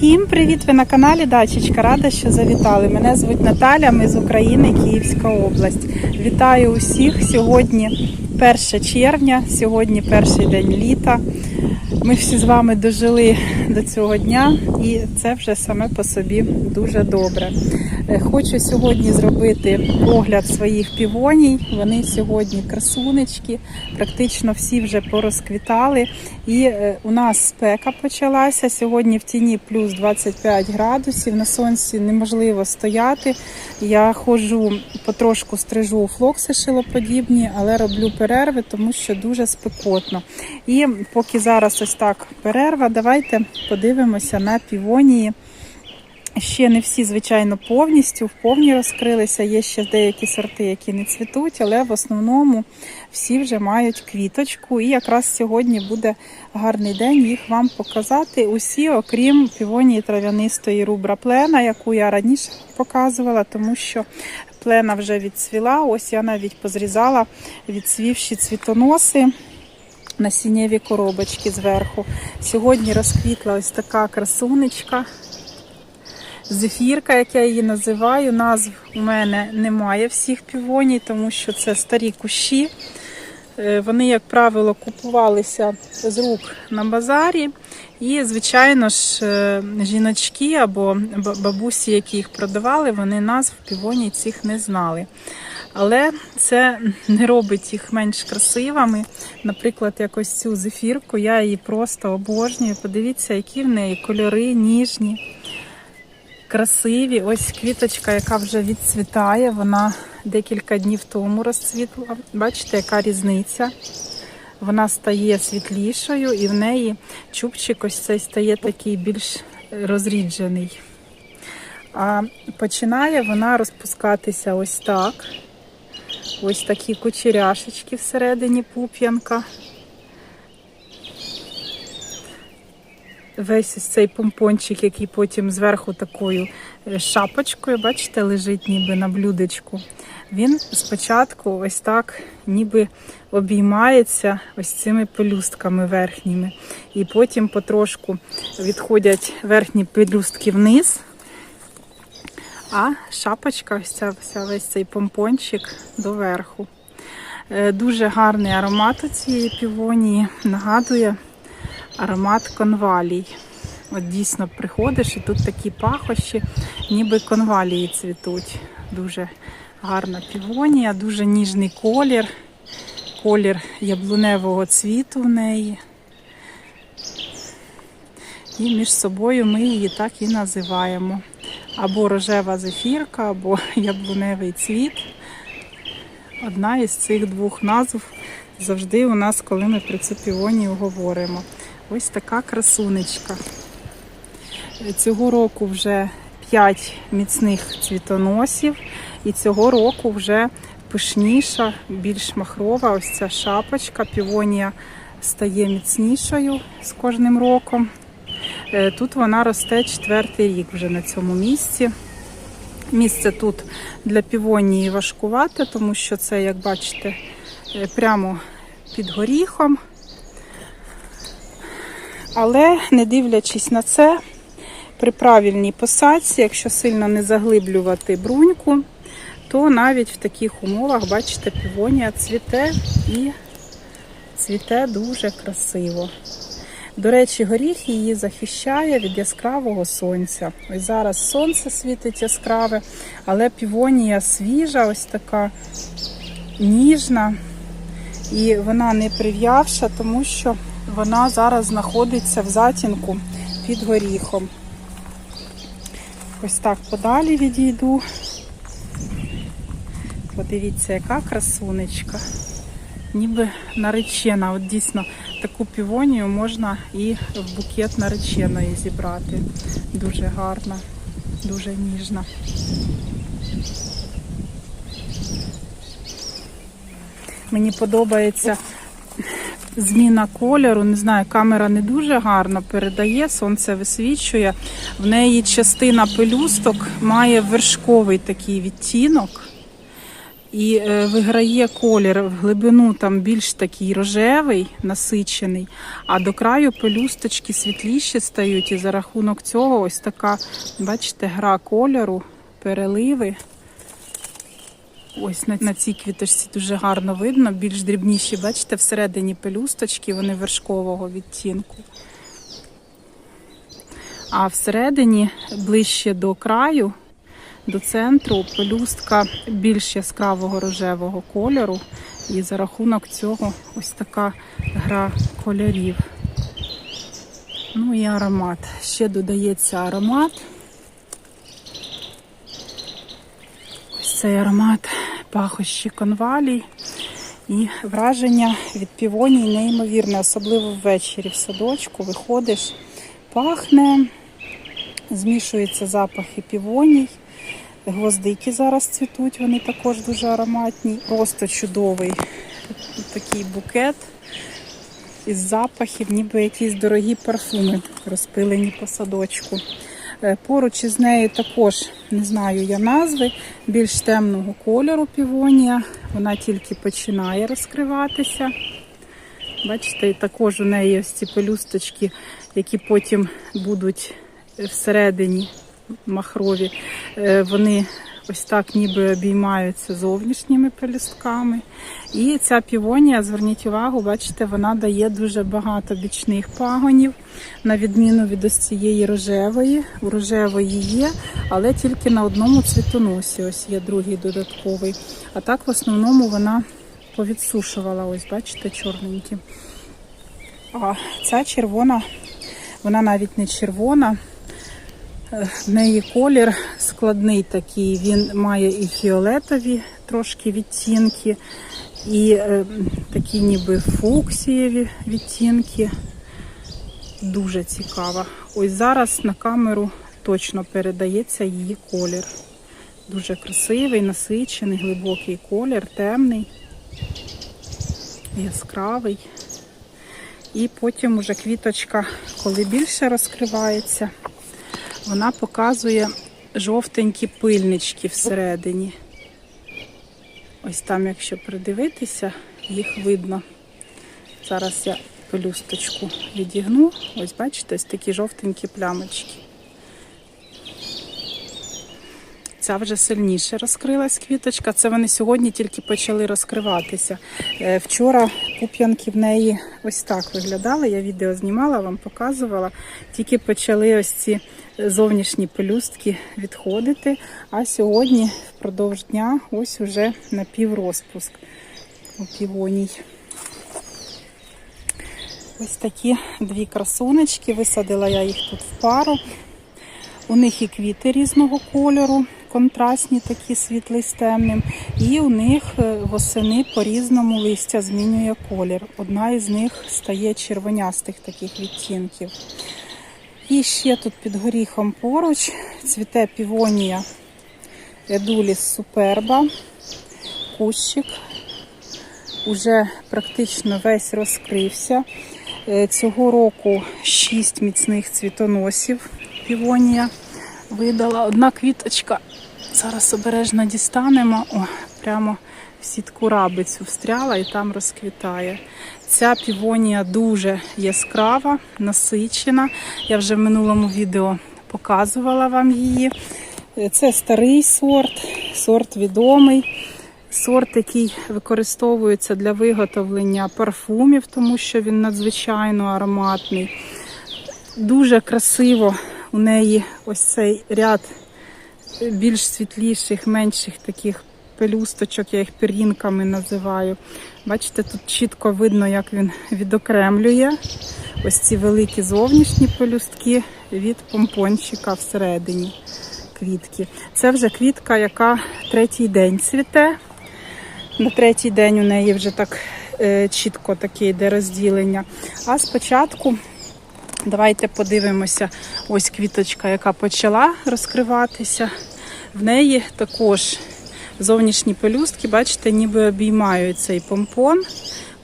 Всім привіт! Ви на каналі Дачечка. Рада, що завітали. Мене звуть Наталя, ми з України, Київська область. Вітаю усіх. Сьогодні 1 червня, сьогодні перший день літа. Ми всі з вами дожили до цього дня, і це вже саме по собі дуже добре. Е, Хочу сьогодні зробити огляд своїх півоній. Вони сьогодні красунечки, практично всі вже порозквітали. І е, у нас спека почалася. Сьогодні в тіні плюс 25 градусів. На сонці неможливо стояти. Я ходжу потрошку стрижу флокси шилоподібні, але роблю перерви, тому що дуже спекотно. І поки зараз ось так перерва, давайте подивимося на півонії. Ще не всі, звичайно, повністю вповні розкрилися. Є ще деякі сорти, які не цвітуть, але в основному всі вже мають квіточку. І якраз сьогодні буде гарний день їх вам показати. Усі, окрім півонії трав'янистої рубра плена, яку я раніше показувала, тому що плена вже відцвіла. Ось я навіть позрізала відцвівші цвітоноси. Насіннєві коробочки зверху. Сьогодні розквітла ось така красунечка. Зефірка, як я її називаю, назв у мене немає всіх півоній, тому що це старі кущі. Е, Вони, як правило, купувалися з рук на базарі. І, звичайно ж, е, жіночки або бабусі, які їх продавали, вони назв півоній цих не знали. Але це не робить їх менш красивими. Наприклад, якось цю зефірку, я її просто обожнюю. Подивіться, які в неї кольори ніжні красиві. Ось квіточка, яка вже відцвітає. Вона декілька днів тому розцвітла. Бачите, яка різниця? Вона стає світлішою, і в неї чубчик ось цей стає такий більш розріджений. А починає вона розпускатися ось так. Ось такі кучеряшечки всередині пуп'янка. Весь ось цей помпончик, який потім зверху такою е, шапочкою, бачите, лежить ніби на блюдечку. Він спочатку ось так ніби обіймається ось цими пелюстками верхніми. І потім потрошку відходять верхні пелюстки вниз. А шапочка, ось ця, вся весь цей помпончик доверху. Е, Дуже гарний аромат у цієї півонії. Нагадує аромат конвалій. От дійсно приходиш і тут такі пахощі, ніби конвалії цвітуть. Дуже гарна півонія, дуже ніжний колір, колір яблуневого цвіту в неї. І між собою ми її так і називаємо. Або рожева зефірка, або яблуневий цвіт. Одна із цих двох назв завжди у нас, коли ми про цю півонію говоримо. Ось така красунечка. Цього року вже 5 міцних цвітоносів, і цього року вже пишніша, більш махрова ось ця шапочка. Півонія стає міцнішою з кожним роком. Е, Тут вона росте четвертий рік вже на цьому місці. Місце тут для півонії важкувате, тому що це, як бачите, прямо під горіхом. Але не дивлячись на це, при правильній посадці, якщо сильно не заглиблювати бруньку, то навіть в таких умовах, бачите, півонія цвіте і цвіте дуже красиво. До речі, горіх її захищає від яскравого сонця. Ось зараз сонце світить яскраве, але півонія свіжа, ось така ніжна. І вона не прив'явша, тому що вона зараз знаходиться в затінку під горіхом. Ось так подалі відійду. Подивіться, яка красунечка. Ніби наречена. От дійсно таку півонію можна і в букет нареченої зібрати. Дуже гарна, дуже ніжна. Мені подобається зміна кольору. Не знаю, камера не дуже гарно передає, сонце висвічує. В неї частина пелюсток має вершковий такий відтінок. І е, виграє колір в глибину там більш такий рожевий, насичений, а до краю пелюсточки світліші стають. І за рахунок цього ось така, бачите, гра кольору, переливи. Ось на, на цій квіточці дуже гарно видно, більш дрібніші, бачите, всередині пелюсточки, вони вершкового відтінку. А всередині, ближче до краю, до центру, пелюстка більш яскравого рожевого кольору. І за рахунок цього ось така гра кольорів. Ну і аромат. Ще додається аромат. Цей аромат пахощі конвалій. І враження від півоній неймовірне, особливо ввечері в садочку виходиш, пахне, змішуються запахи півоній. Гвоздики зараз цвітуть, вони також дуже ароматні. Просто чудовий такий букет із запахів, ніби якісь дорогі парфуми розпилені по садочку. Е, Поруч із нею також не знаю я назви, більш темного кольору півонія. Вона тільки починає розкриватися. Бачите, також у неї ось ці пелюсточки, які потім будуть всередині махрові. Е, Вони ось так ніби обіймаються зовнішніми пелюстками. І ця півонія, зверніть увагу, бачите, вона дає дуже багато бічних пагонів, на відміну від ось цієї рожевої. У рожевої є, але тільки на одному цвітоносі. Ось є другий додатковий. А так в основному вона повідсушувала, ось бачите, чорненькі. А ця червона, вона навіть не червона. Е, В неї колір складний такий. Він має і фіолетові трошки відтінки, і е, такі ніби фуксієві відтінки. Дуже цікава. Ось зараз на камеру точно передається її колір. Дуже красивий, насичений, глибокий колір, темний, яскравий. І потім уже квіточка, коли більше розкривається, вона показує жовтенькі пильнички всередині. Ось там, якщо придивитися, їх видно. Зараз я пелюсточку відігну. Ось бачите, ось такі жовтенькі плямочки. Ця вже сильніше розкрилась квіточка. Це вони сьогодні тільки почали розкриватися. Е, Вчора пуп'янки в неї ось так виглядали. Я відео знімала, вам показувала. Тільки почали ось ці зовнішні пелюстки відходити. А сьогодні впродовж дня ось уже напіврозпуск у півоній. Ось такі дві красунечки. Висадила я їх тут в пару. У них і квіти різного кольору, контрастні, такі світлий з темним. І у них е, восени по-різному листя змінює колір. Одна із них стає червонястих таких відтінків. І ще тут під горіхом поруч цвіте півонія Едуліс Суперба, кущик. Уже практично весь розкрився. Е, Цього року 6 міцних цвітоносів півонія видала. Одна квіточка. Зараз обережно дістанемо. О, прямо в сітку рабицю встряла і там розквітає. Ця півонія дуже яскрава, насичена. Я вже в минулому відео показувала вам її. Е, Це старий сорт, сорт відомий. Сорт, який використовується для виготовлення парфумів, тому що він надзвичайно ароматний. Дуже красиво у неї ось цей ряд більш світліших, менших таких пелюсточок, я їх пір'їнками називаю. Бачите, тут чітко видно, як він відокремлює ось ці великі зовнішні пелюстки від помпончика всередині квітки. Це вже квітка, яка третій день цвіте. На третій день у неї вже так е, чітко таке йде розділення. А спочатку давайте подивимося, ось квіточка, яка почала розкриватися. В неї також зовнішні пелюстки, бачите, ніби обіймають цей помпон.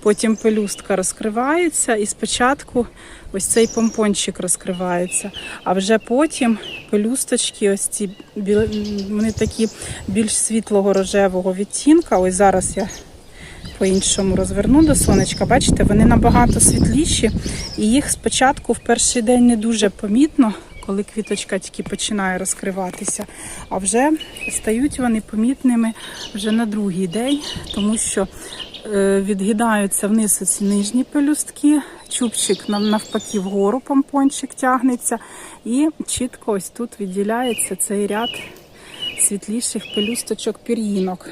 Потім пелюстка розкривається, і спочатку ось цей помпончик розкривається. А вже потім пелюсточки, ось ці вони такі більш світлого рожевого відтінка. Ось зараз я по-іншому розверну до сонечка. Бачите, вони набагато світліші, і їх спочатку в перший день не дуже помітно, коли квіточка тільки починає розкриватися. А вже стають вони помітними вже на другий день, тому що е, відгидаються вниз оці нижні пелюстки, чубчик навпаки вгору помпончик тягнеться, і чітко ось тут відділяється цей ряд світліших пелюсточок пір'їнок.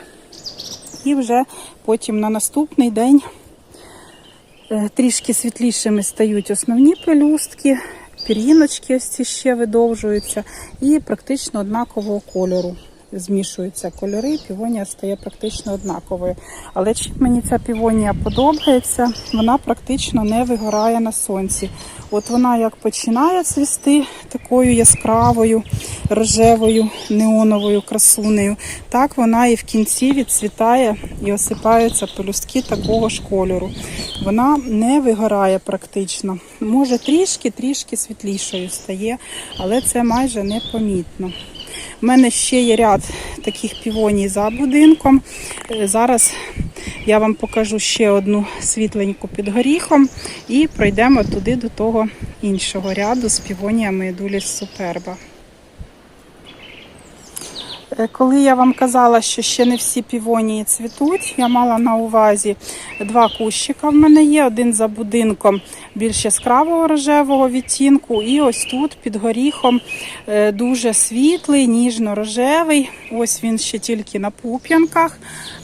І вже потім на наступний день е, трішки світлішими стають основні пелюстки, пір'їночки ось ці ще видовжуються і практично однакового кольору. Змішуються кольори, півонія стає практично однаковою. Але чим мені ця півонія подобається, вона практично не вигорає на сонці. От вона як починає цвісти такою яскравою, рожевою, неоновою красунею, так вона і в кінці відцвітає і осипаються пелюстки такого ж кольору. Вона не вигорає практично. Може трішки-трішки світлішою стає, але це майже непомітно. У мене ще є ряд таких півоній за будинком. Е, Зараз я вам покажу ще одну світленьку під горіхом і пройдемо туди до того іншого ряду з півоніями Дуліс Суперба. Е, Коли я вам казала, що ще не всі півонії цвітуть, я мала на увазі два кущика в мене є. Один за будинком більш яскравого рожевого відтінку, і ось тут під горіхом е, дуже світлий, ніжно-рожевий. Ось він ще тільки на пуп'янках,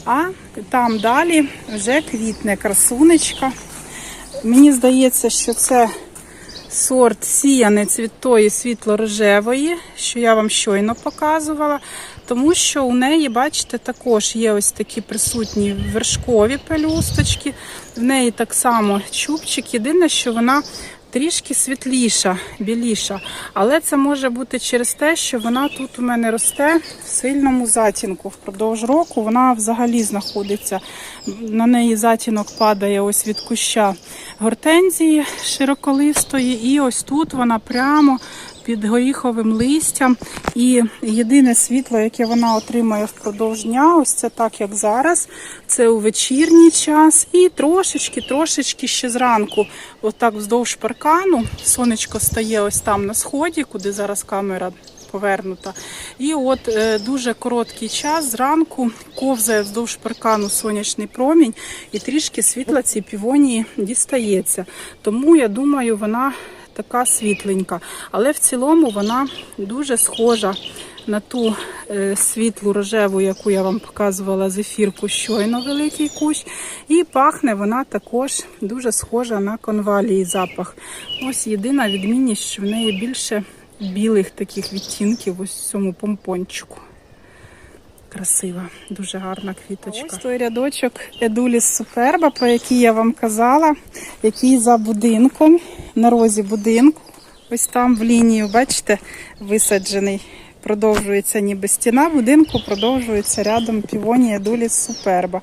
а там далі вже квітне красунечка. Мені здається, що це сорт сіянець від тої світло-рожевої, що я вам щойно показувала. Тому що у неї, бачите, також є ось такі присутні вершкові пелюсточки. В неї так само чубчик. Єдине, що вона трішки світліша, біліша. Але це може бути через те, що вона тут у мене росте в сильному затінку. Впродовж року вона взагалі знаходиться. На неї затінок падає ось від куща гортензії широколистої. І ось тут вона прямо під горіховим листям. І єдине світло, яке вона отримує впродовж дня, ось це так, як зараз. Це у вечірній час. І трошечки, трошечки ще зранку, отак вздовж паркану. Сонечко стає ось там на сході, куди зараз камера. Повернута. І от е, дуже короткий час зранку ковзає вздовж паркану сонячний промінь, і трішки світла цій півонії дістається. Тому я думаю, вона така світленька. Але в цілому вона дуже схожа на ту е, світлу рожеву, яку я вам показувала зефірку, щойно великий кущ. І пахне вона також дуже схожа на конвалії запах. Ось єдина відмінність, що в неї більше білих таких відтінків ось цьому помпончику. Красива, дуже гарна квіточка. Ось той рядочок Едуліс Суперба, про який я вам казала, який за будинком, на розі будинку, ось там в лінію, бачите, висаджений. Продовжується ніби стіна будинку, продовжується рядом півонія Едуліс Суперба.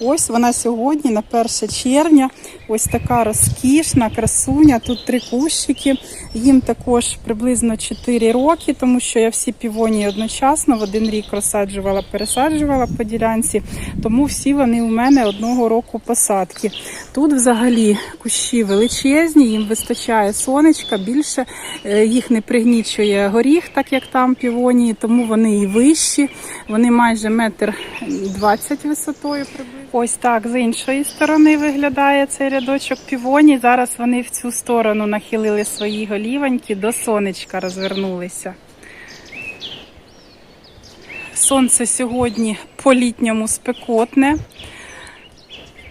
Ось вона сьогодні, на 1 червня, ось така розкішна красуня. Тут три кущики. Їм також приблизно 4 роки, тому що я всі півонії одночасно в один рік розсаджувала, пересаджувала по ділянці. Тому всі вони у мене одного року посадки. Тут взагалі кущі величезні, їм вистачає сонечка, більше е, їх не пригнічує горіх, так як там півонії, тому вони і вищі. Вони майже метр двадцять висотою приблизно. Ось так з іншої сторони виглядає цей рядочок півоній. Зараз вони в цю сторону нахилили свої голівоньки, до сонечка розвернулися. Сонце сьогодні по-літньому спекотне.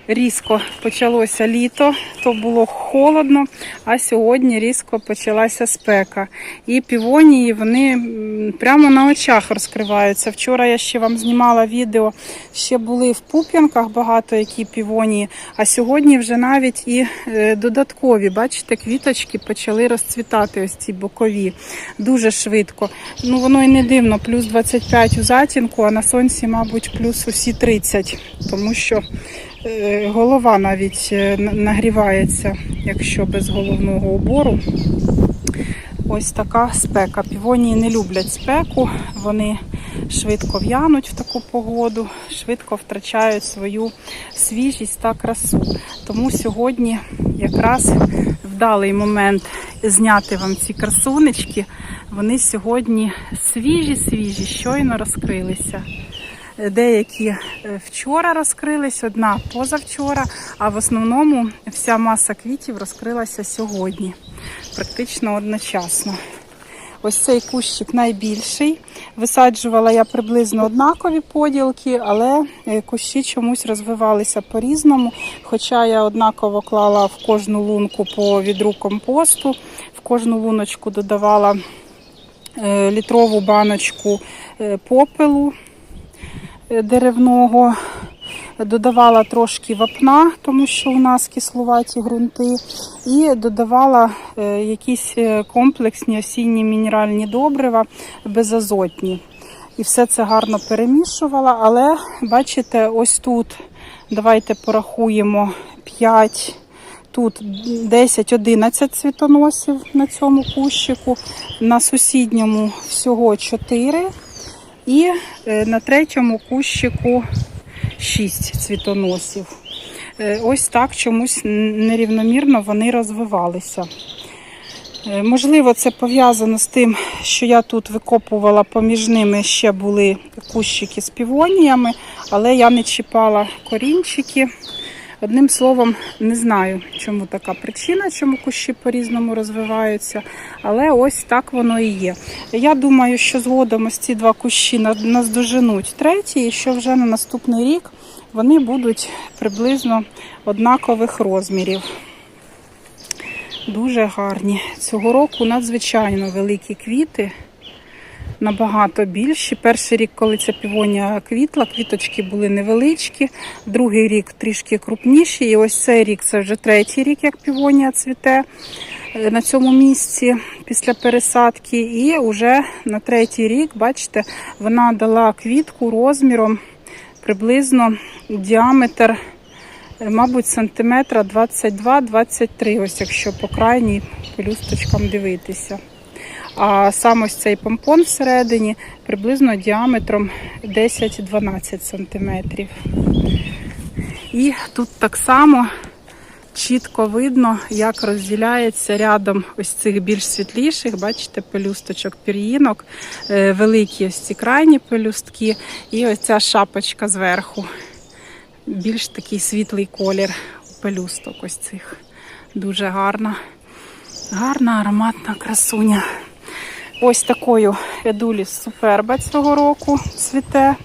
Різко почалося літо, то було холодно, а сьогодні різко почалася спека. І півонії вони прямо на очах розкриваються. Вчора я ще вам знімала відео, ще були в пуп'янках багато які півонії, а сьогодні вже навіть і е, додаткові, бачите, квіточки почали розцвітати, ось ці бокові, дуже швидко. Ну воно і не дивно, плюс 25 у затінку, а на сонці, мабуть, плюс усі 30, тому що Голова навіть е, нагрівається, якщо без головного убору. Ось така спека. Півонії не люблять спеку, вони швидко в'януть в таку погоду, швидко втрачають свою свіжість та красу. Тому сьогодні якраз вдалий момент зняти вам ці красунечки. Вони сьогодні свіжі-свіжі, щойно розкрилися. Деякі е, вчора розкрились, одна позавчора, а в основному вся маса квітів розкрилася сьогодні, практично одночасно. Ось цей кущик найбільший. Висаджувала я приблизно однакові поділки, але е, кущі чомусь розвивалися по-різному. Хоча я однаково клала в кожну лунку по відру компосту, в кожну луночку додавала е, літрову баночку попелу деревного. Додавала трошки вапна, тому що у нас кислуваті ґрунти, і додавала е, якісь е, комплексні осінні мінеральні добрива безазотні. І все це гарно перемішувала, але бачите, ось тут давайте порахуємо 5, тут 10-11 цвітоносів на цьому кущику, на сусідньому всього 4. І е, на третьому кущику 6 цвітоносів. Е, Ось так чомусь нерівномірно вони розвивалися. Е, Можливо, це пов'язано з тим, що я тут викопувала поміж ними ще були кущики з півоніями, але я не чіпала корінчики. Одним словом, не знаю, чому така причина, чому кущі по-різному розвиваються, але ось так воно і є. Я думаю, що згодом ось ці два кущі наздоженуть третій, і що вже на наступний рік вони будуть приблизно однакових розмірів. Дуже гарні. Цього року надзвичайно великі квіти, набагато більші. Перший рік, коли ця півонія квітла, квіточки були невеличкі, другий рік трішки крупніші. І ось цей рік це вже третій рік, як півонія цвіте е, на цьому місці після пересадки. І вже на третій рік, бачите, вона дала квітку розміром приблизно діаметр Е, мабуть, сантиметра 22-23, ось якщо по крайній пелюсточкам дивитися. А сам ось цей помпон всередині приблизно діаметром 10-12 сантиметрів. І тут так само чітко видно, як розділяється рядом ось цих більш світліших, бачите, пелюсточок пір'їнок, е, великі ось ці крайні пелюстки, і ось ця шапочка зверху більш такий світлий колір пелюсток ось цих. Дуже гарна, гарна ароматна красуня. Ось такою едуліс суперба цього року цвіте.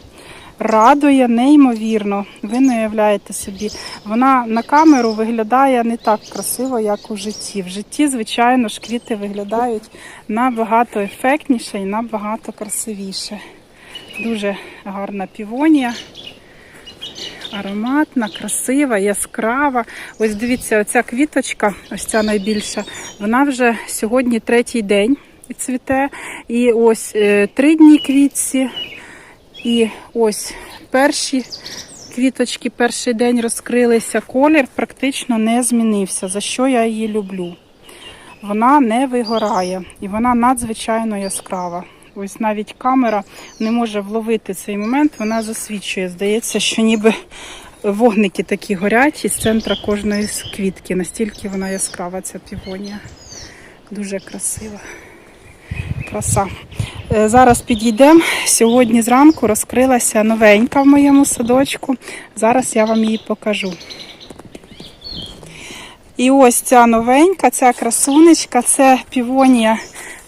Радує неймовірно. Ви не уявляєте собі. Вона на камеру виглядає не так красиво, як у житті. В житті, звичайно ж, квіти виглядають набагато ефектніше і набагато красивіше. Дуже гарна півонія ароматна, красива, яскрава. Ось дивіться, оця квіточка, ось ця найбільша, вона вже сьогодні третій день цвіте. І ось е, три дні квітці. І ось перші квіточки перший день розкрилися. Колір практично не змінився, за що я її люблю. Вона не вигорає і вона надзвичайно яскрава. Ось навіть камера не може вловити цей момент, вона засвічує. Здається, що ніби вогники такі горять із центра кожної з квітки. Настільки вона яскрава, ця півонія. Дуже красива. Краса. Е, Зараз підійдемо. Сьогодні зранку розкрилася новенька в моєму садочку. Зараз я вам її покажу. І ось ця новенька, ця красунечка, це півонія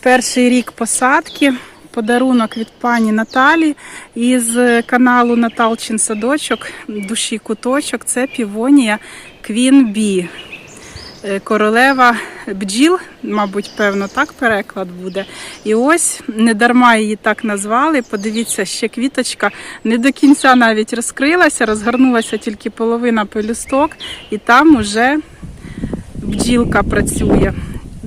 перший рік посадки. Подарунок від пані Наталі із каналу Наталчин Садочок, душі куточок. Це півонія Queen Bee. Е, Королева бджіл, мабуть, певно, так переклад буде. І ось не дарма її так назвали. Подивіться, ще квіточка не до кінця навіть розкрилася, розгорнулася тільки половина пелюсток, і там уже бджілка працює.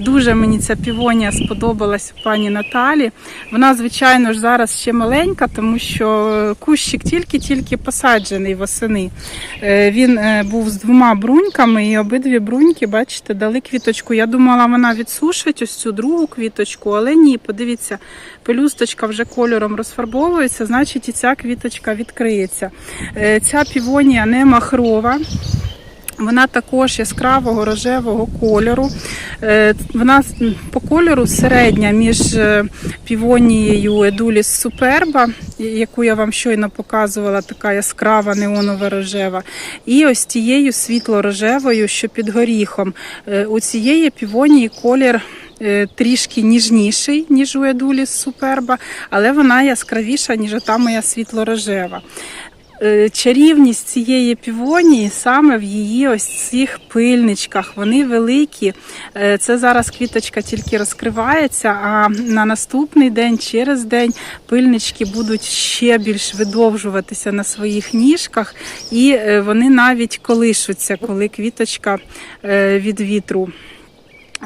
Дуже мені ця півонія сподобалась у пані Наталі. Вона, звичайно ж, зараз ще маленька, тому що кущик тільки-тільки посаджений восени. Е, Він е, був з двома бруньками, і обидві бруньки, бачите, дали квіточку. Я думала, вона відсушить ось цю другу квіточку, але ні, подивіться, пелюсточка вже кольором розфарбовується, значить і ця квіточка відкриється. Е, Ця півонія не махрова. Вона також яскравого рожевого кольору. Е, Вона по кольору середня між е, півонією Едуліс Суперба, яку я вам щойно показувала, така яскрава неонова рожева, і ось тією світло-рожевою, що під горіхом. Е, У цієї півонії колір. Трішки ніжніший, ніж у Едуліс Суперба, але вона яскравіша, ніж та моя світло-рожева. Е, чарівність цієї півонії саме в її ось цих пильничках. Вони великі. Е, Це зараз квіточка тільки розкривається, а на наступний день, через день, пильнички будуть ще більш видовжуватися на своїх ніжках, і е, вони навіть колишуться, коли квіточка від вітру.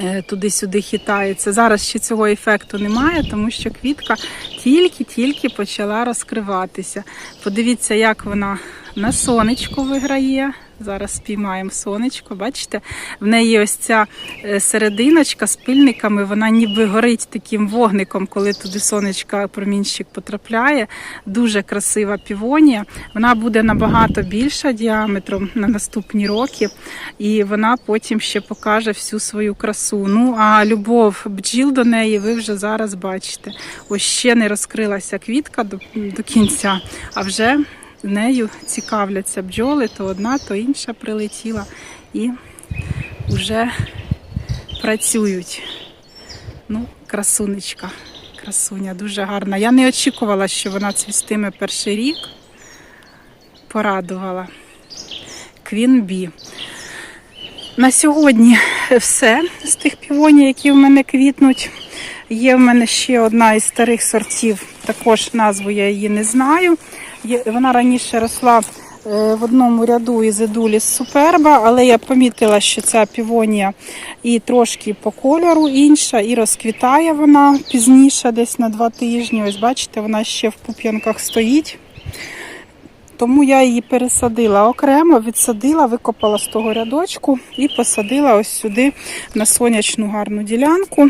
Е, Туди-сюди хитається. Зараз ще цього ефекту немає, тому що квітка тільки-тільки почала розкриватися. Подивіться, як вона на сонечку виграє. Зараз спіймаємо сонечко. Бачите, в неї ось ця е, серединочка з пильниками, вона ніби горить таким вогником, коли туди сонечка промінчик потрапляє. Дуже красива півонія. Вона буде набагато більша діаметром на наступні роки, і вона потім ще покаже всю свою красу. Ну а любов бджіл до неї ви вже зараз бачите. Ось ще не розкрилася квітка до, до кінця, а вже нею цікавляться бджоли, то одна, то інша прилетіла і вже працюють. Ну, красунечка, красуня, дуже гарна. Я не очікувала, що вона цвістиме перший рік. Порадувала. Квінбі. На сьогодні все з тих півоній, які в мене квітнуть. Є в мене ще одна із старих сортів, також назву я її не знаю. Вона раніше росла е, в одному ряду із Едуліс Суперба, але я помітила, що ця півонія і трошки по кольору інша, і розквітає вона пізніше, десь на два тижні. Ось бачите, вона ще в пуп'янках стоїть. Тому я її пересадила окремо, відсадила, викопала з того рядочку і посадила ось сюди на сонячну гарну ділянку.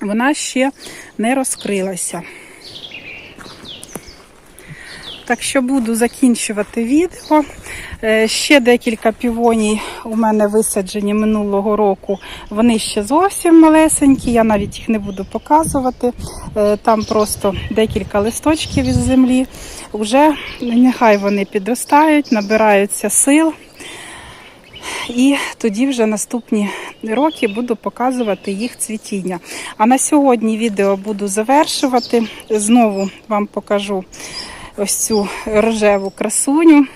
Вона ще не розкрилася. Так що буду закінчувати відео. Е, Ще декілька півоній у мене висаджені минулого року. Вони ще зовсім малесенькі, я навіть їх не буду показувати. Е, Там просто декілька листочків із землі. Уже нехай вони підростають, набираються сил. І тоді вже наступні роки буду показувати їх цвітіння. А на сьогодні відео буду завершувати. Знову вам покажу ось цю рожеву красуню.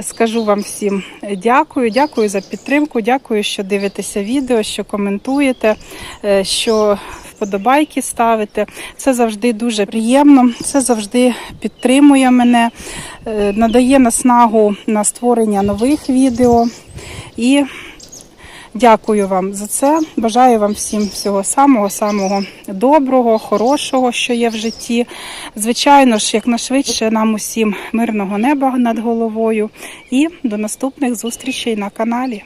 Скажу вам всім дякую, дякую за підтримку, дякую, що дивитеся відео, що коментуєте, е, що вподобайки ставите. Це завжди дуже приємно, це завжди підтримує мене, е, надає наснагу на створення нових відео. І Дякую вам за це. Бажаю вам всім всього самого самого доброго, хорошого, що є в житті. Звичайно ж, якнайшвидше нам усім мирного неба над головою. І до наступних зустрічей на каналі.